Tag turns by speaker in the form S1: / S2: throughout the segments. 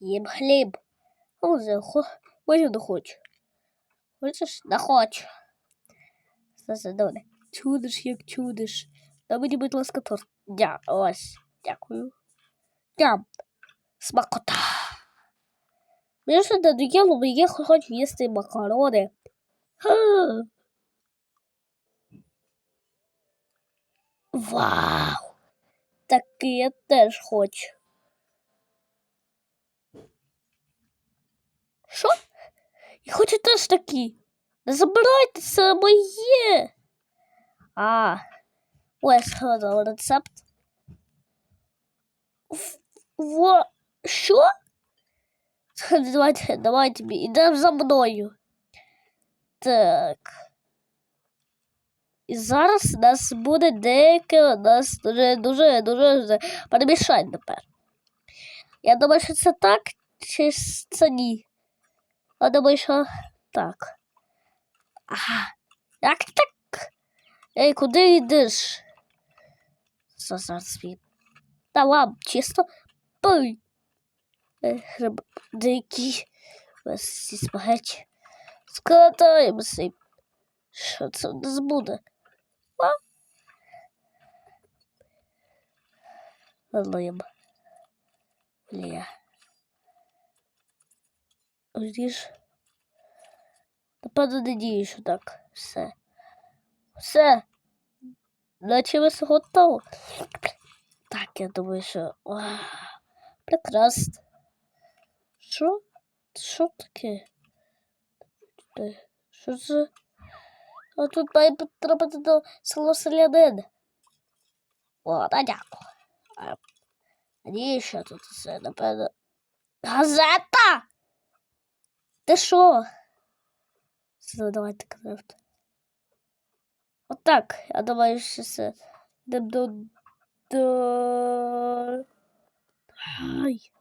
S1: Їм хліб. Хо, хочу не хочу. Хочеш? Не хочу. Все, добре. Чудиш, як чудиш. Дай мені, будь ласка, торт. Дя, ось. Дякую. Дям. Смакота. Мені ще не доїло, бо я хочу їсти макарони. Ха. Вау! Таке я теж хочу. Що? Я хочу теж такі. Забирайте це моє. А, ось згадав рецепт. Во, що? Давайте, давайте, ідемо за мною. Так. І зараз у нас буде деяке, у нас дуже, дуже, дуже перемішань тепер. Я думаю, що це так, чи це ні. Я думаю, що так. Ага. Як так? Ей, куди йдеш? Зараз свій. Та вам чисто пий. Гриб дикі. Ці спагеті. Скатаємося. Що це у нас буде? А? Лим. Бля. Ріж. Напевно, не дію, що так. Все. Все. Наче ви готово. Так, я думаю, що. Прекрасно. Що? Що таке? Що це? А тут має потрапити до село Селянин. О, та дякую. А, ні, що тут все, напевно. Газета! Ти що? Все, давайте крафт. Отак. Я думаю, що це. Йдемо до. до. Ай.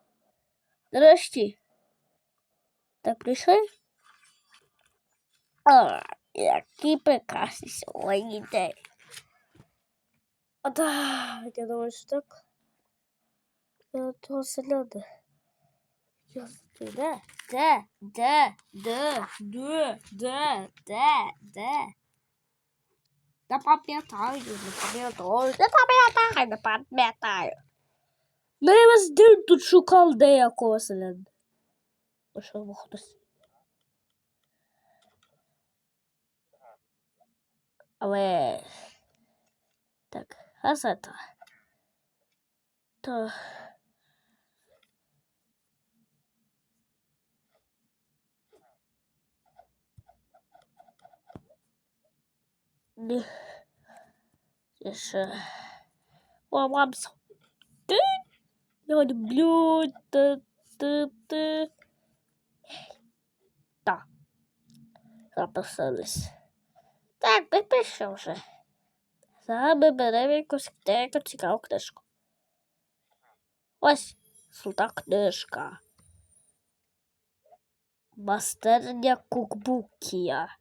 S1: Нарешті. Так, прийшли? А, який прекрасний сьогодні день. А, да, я думаю, що так. Я того селяда. Я де? Де? Де? Де? Де? Де? Де? Де? Не пам'ятаю, не пам'ятаю, не пам'ятаю, не пам'ятаю. Ну, я вас день тут шукав деякого селяда. О, що хтось. Але... Так, газета. То... ще... О, мамс. Ти? Я люблю. Ти, ти, ти. Так. Записались. Так, ми пишемо вже. Зараз ми беремо якусь деяку цікаву книжку. Ось золота книжка. Мастерня кукбукія.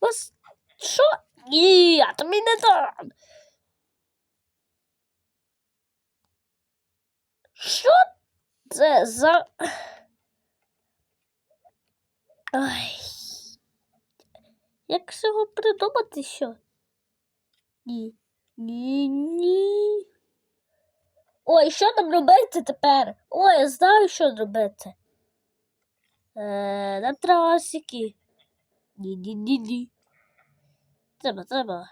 S1: Ось що? Ні, я тобі не дам. Що це за. Ай. Як ж його придумати що? Ні. Ні, ні. Ой, що нам робити тепер? Ой, я знаю, що робити. Е, на трасики. Ні-ні-ні-ні. Треба, треба.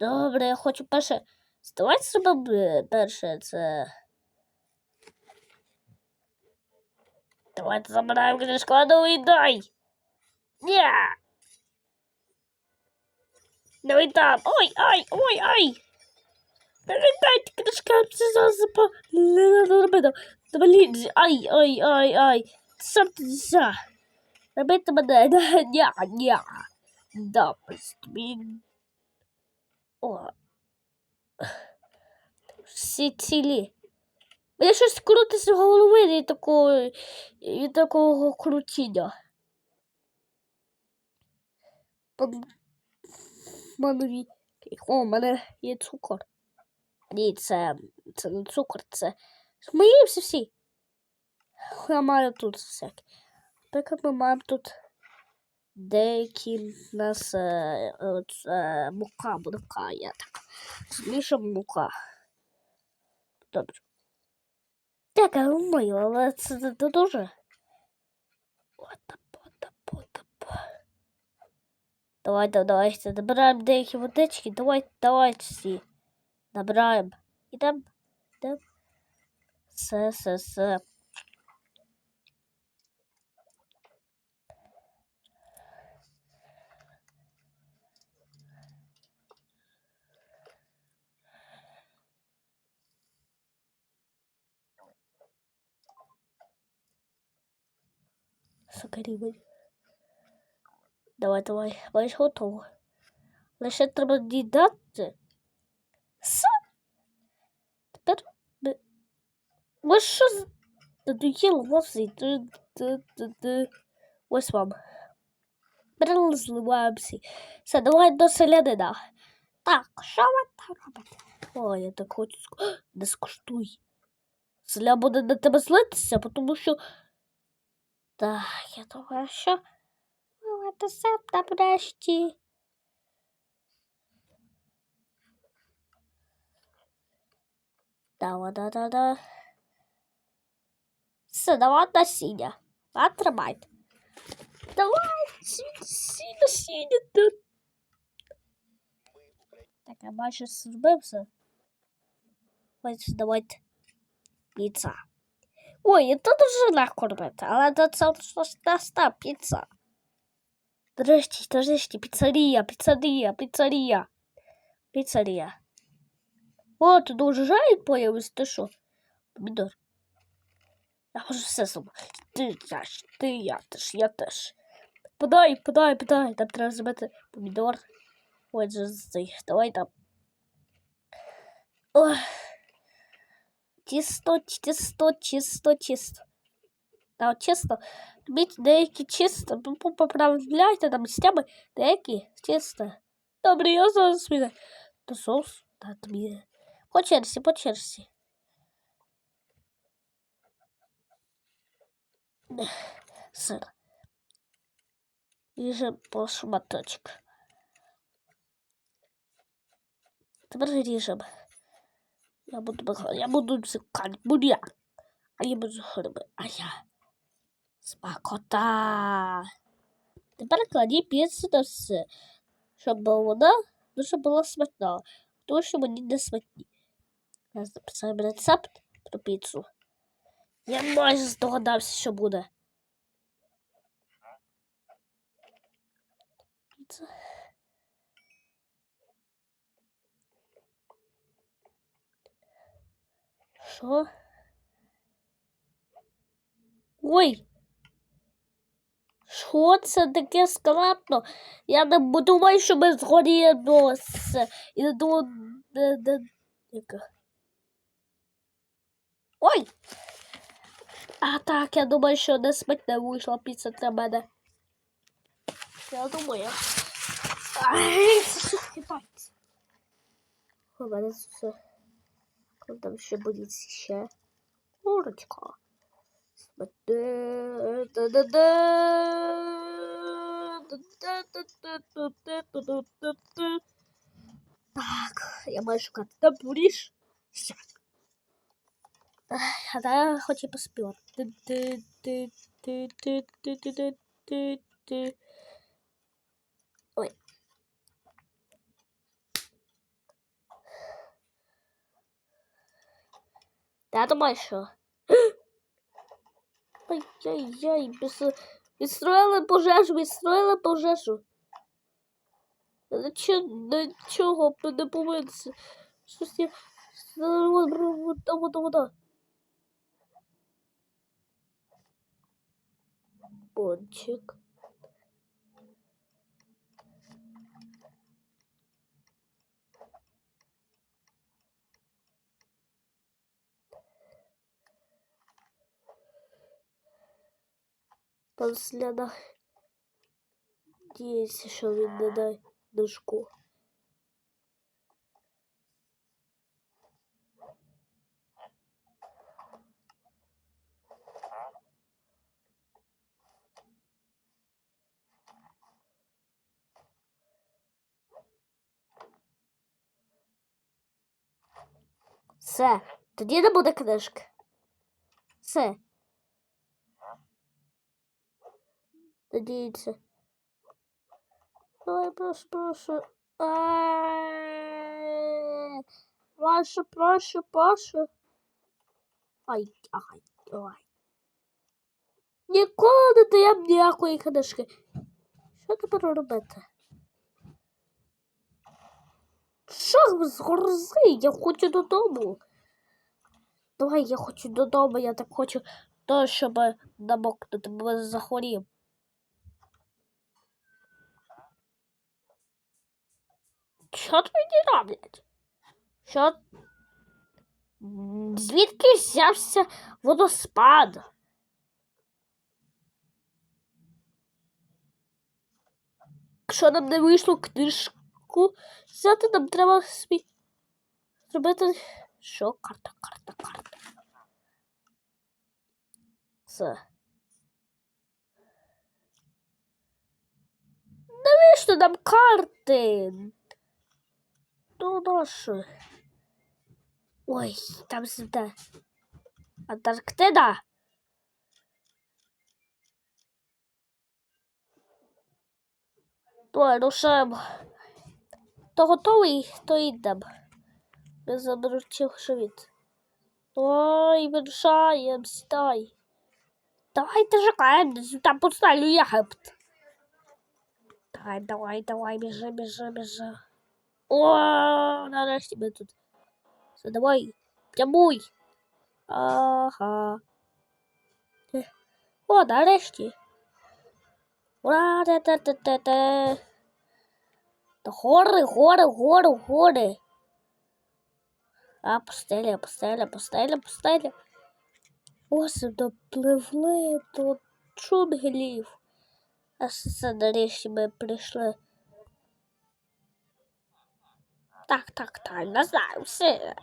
S1: Добре, я хочу перше. Давайте зробимо е, перше це. Давайте забираємо книжку, а ну віддай. Ні. Ну і там. Ой, ай, ой, ай. Не віддайте книжка, це зараз запа... Блін, ай, ай, ай, ай. Сам ти за. Робити мене. Ня, ня. Да, блін. О. Всі цілі. Мені щось крутиться в голови від такого, від такого крутіння. Манові. О, у мене є цукор. Ні, це, це не цукор, це. Сміємося всі. я маю тут всякі. Наприклад, ми маємо тут деякі нас е, е, мука, мука, я так. Змішав мука. Добре. Так, я думаю, але це не дуже. Отап, отап. Давайте, набираємо деякі водички, давайте, давайте всі. Набираємо. Ідемо, ідемо. Все, все, все. Рівень. Давай, давай, маєш готово. Лише треба дідати. Все. Тепер ми... Ви що з... Надоїло вовсі. Ось вам. Тепер зливаємося. Все, давай до селянина. Так, що ви там робите? Ой, я так хочу... Не скуштуй. Селя буде на тебе злитися, тому що... Так, я думаю, що... Давайте все нарешті. Да, да, да, да. Все, давай насіння. А тримайте. Давай, сіння, сіння, сіння. тут. Так, я бачу, зробив все. Ось, давайте. Піца. Ой, це дуже легко робити, але це це щось та піца. Нарешті, нарешті, піцерія, піцерія, піцерія. Піцерія. О, тут дуже жаль появився, ти що? Помідор. Я можу все сама. Ти, я ж, ти, я теж, я теж. Подай, подай, подай. Там треба зробити помідор. Ой, же цей. Давай там. Ой. Тісто, тісто, тісто, тісто. Та чисто. Робіть деякі чисто. Ну, по- Поправляйте там стями, деякі чисто. Добре, я зараз піде. То соус, та тобі. По черзі, по черзі. Сир. Ріжем по шматочок. Тепер ріжем. Я буду, бах- я буду цикати, буряк. А я буду гриби. А я. Смакота. Тепер кладі піцу на все, щоб вона дуже була смачна. Тому що мені не смачні. Я записав рецепт про піцу. Я майже здогадався, що буде. Піца. Що? Ой! Що це таке складно? Я не думаю, що ми згоріємо з... І не. Не, не... А так, я думаю, що не смачне вийшла піца для. Я думаю. Ай, хитається? У мене все. Коли там ще буде ще? Курочка. Так, я маю шукати табуріш. А я хочу поспівати. Ой. Я думаю, що. Ай-яй-яй, відстроїли пожежу, відстроїли пожежу. Нічого, не помиться. Щось я... Вода, вода, вода. Пончик. на следа Надіюся, що він не дай дошку. Все, тоді не буде книжки. Все. Надіється. Давай, прошу, прошу. Прошу, прошу, прошу. Ай, ай, ай. Ніколи не даємо ніякої книжки. Що тепер робити? Що з горзи? Я хочу додому. Давай, я хочу додому, я так хочу то, щоб намокнути, бо захворів. Що твої роблять? Що? Звідки взявся водоспад? Якщо нам не вийшло книжку взяти, нам треба собі зробити. Що? Карта, карта, карта. Все. Навіщо нам карти? Ну, наші. Ой, там сюди. Антарктида. Давай, рушаємо. То готовий, то йдемо. Я заберу живіт. Ой, вирушаємо, стай. Давайте чекаємо, там поставлю ягод. Давай, давай, давай, біжи, біжи, біжи. О, нарешті ми тут. Все, давай, прямуй. Ага. Е, О, нарешті. Ура, те те те те те Та гори, гори, гори, гори. А, пустеля, пустеля, пустеля, пустеля. Ось допливли до джунглів. А все нарешті ми прийшли. Так, так, так, не знаю, все.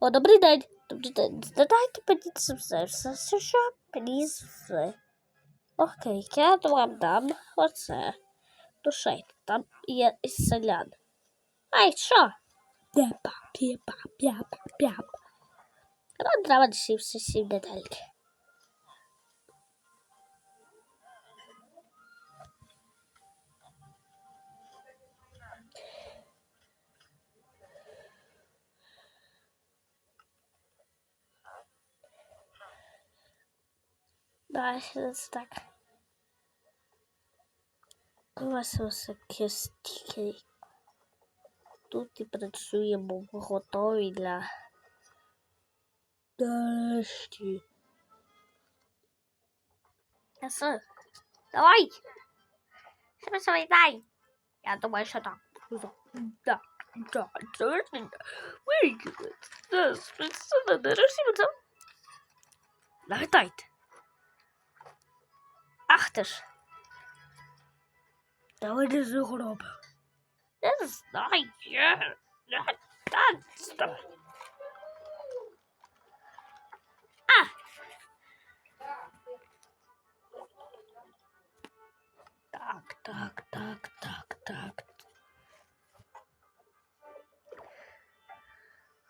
S1: О, добрий день. Добрий день. Задайте мені це все, все, все, що все. Окей, я вам дам оце. Душайте, там є селян. Ай, що? П'япа, п'япа, п'япа, п'япа. Треба всі всі сім детальки. Так. У вас ось кістки. Тут і працюємо готові для дощі. Ясно. Давай! Що свій дай? Я думаю, що так. Да, да, точно. Вийдіть. Да, спеціально, ми. Нагадайте. Ах ти ж. Давай не згроб. Не знаю. Не танцю. А! Так, так, так, так, так.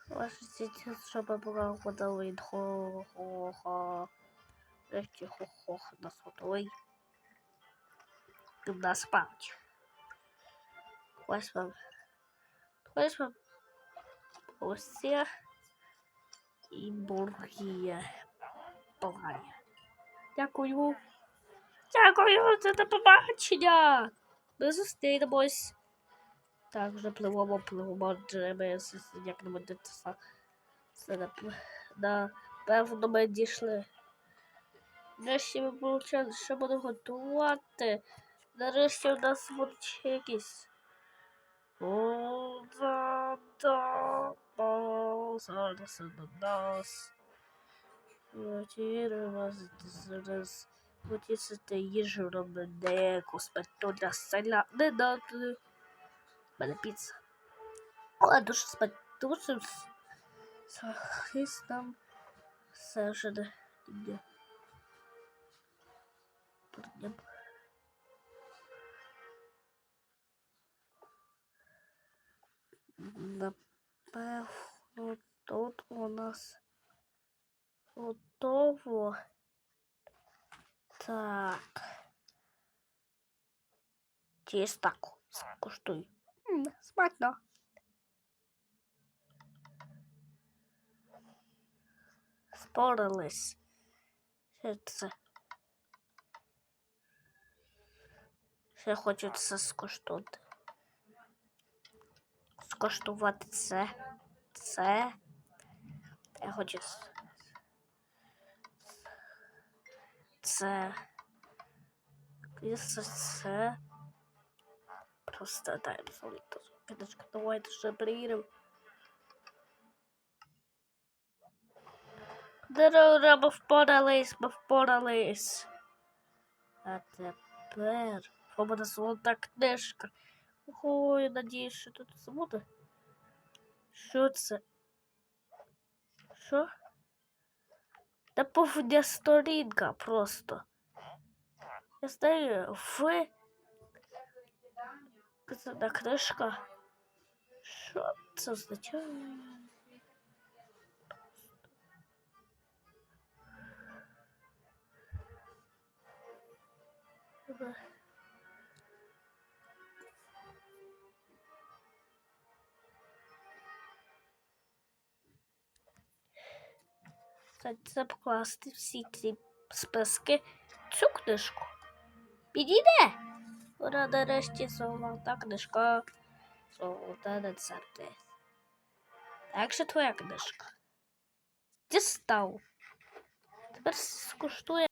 S1: Ваша сейчас, чтобы была водовый хо-хо-хо. Эти хо-хо на сотовий. На спать. Вам. Ось це. І бургія. Погання. Дякую. Дякую за до побачення. Ми зустрінемось. Так, вже пливемо, пливемо, джереми, як не буде. Це напевно ми дійшли. Нарешті ми получили, що будемо готувати. Нарешті у нас будуть якісь. Да, да, зараз на нас. Вчора вас зараз потісити їжу робити коспекту для селя. Не дати. Мене піца. Але дуже. Захист нам все вже не. Придем. Напевно, Тут у нас готово. Так. Тістаку скуштуй. Смачно. Спорились. Що це? Ще хочу це скуштувати. Скуштувати це. Це. Я хочу. Це. Це. це. Просто дай солito. Підочка, давайте ще перевіримо. Дерева ми впорались, ми впорались. А тепер у мене золота книжка. Ой, надіюсь, що тут це буде. Що це? Що? Та повня сторінка просто. Я знаю, ви. Це та книжка. Що це означає? Треба- Це покласти всі ці списки цю книжку. Підійде. Ура, нарешті золота книжка. Золота рецепти. Так що твоя книжка. Дістав. Тепер скуштує.